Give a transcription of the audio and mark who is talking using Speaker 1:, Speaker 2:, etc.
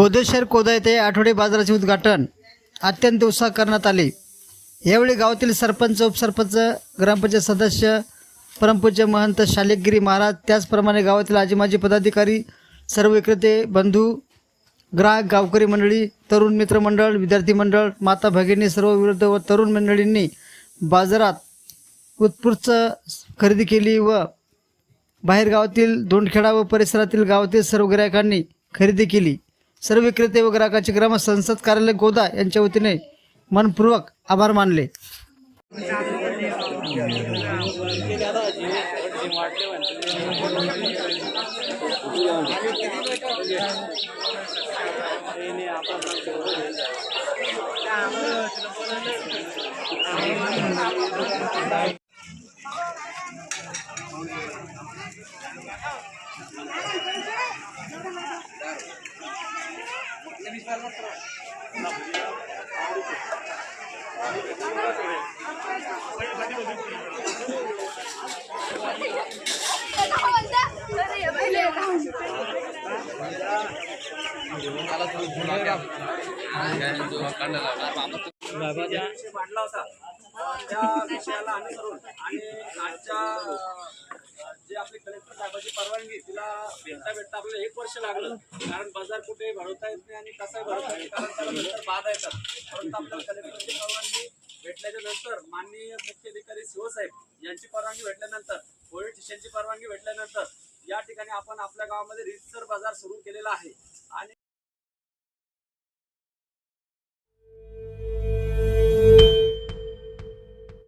Speaker 1: कोदेश्वर कोदा येथे आठवडे बाजाराचे उद्घाटन. अत्यंत उत्साह करण्यात आले. यावेळी गावातील सरपंच उपसरपंच ग्रामपंचायत सदस्य परमपूज्य महंत शालेगिरी महाराज त्याचप्रमाणे गावातील आजीमाजी पदाधिकारी सर्व विक्रेते बंधू ग्राहक गावकरी मंडळी तरुण मित्र मंडळ विद्यार्थी मंडळ माता भगिनी सर्व विरुद्ध व तरुण मंडळींनी बाजारात उत्स्फूर्त खरेदी केली व बाहेर गावातील दोंडखेडा व परिसरातील गावातील सर्व गिरायकांनी खरेदी केली. सर्व विक्रेते व ग्राहकाचे ग्राम संसद कार्यालय गोदा यांच्या वतीने मनपूर्वक आभार मानले.
Speaker 2: विषय मांडला होता त्या विषयाला अनुसरून आणि आजच्या साहेबाची तिला भेटता भेटता आपल्याला एक वर्ष लागलं. कारण बाजार कुठे भरवता येत नाही आणि कसाही भरवता येत कारण त्याला नंतर बाधा येतात. परंतु आपल्याला कलेक्टरची परवानगी. भेटल्याच्या नंतर माननीय मुख्याधिकारी शिवसाहेब यांची परवानगी भेटल्यानंतर पोलीस स्टेशनची परवानगी भेटल्यानंतर या ठिकाणी आपण आपल्या गावामध्ये रिजिस्टर बाजार सुरू केलेला आहे.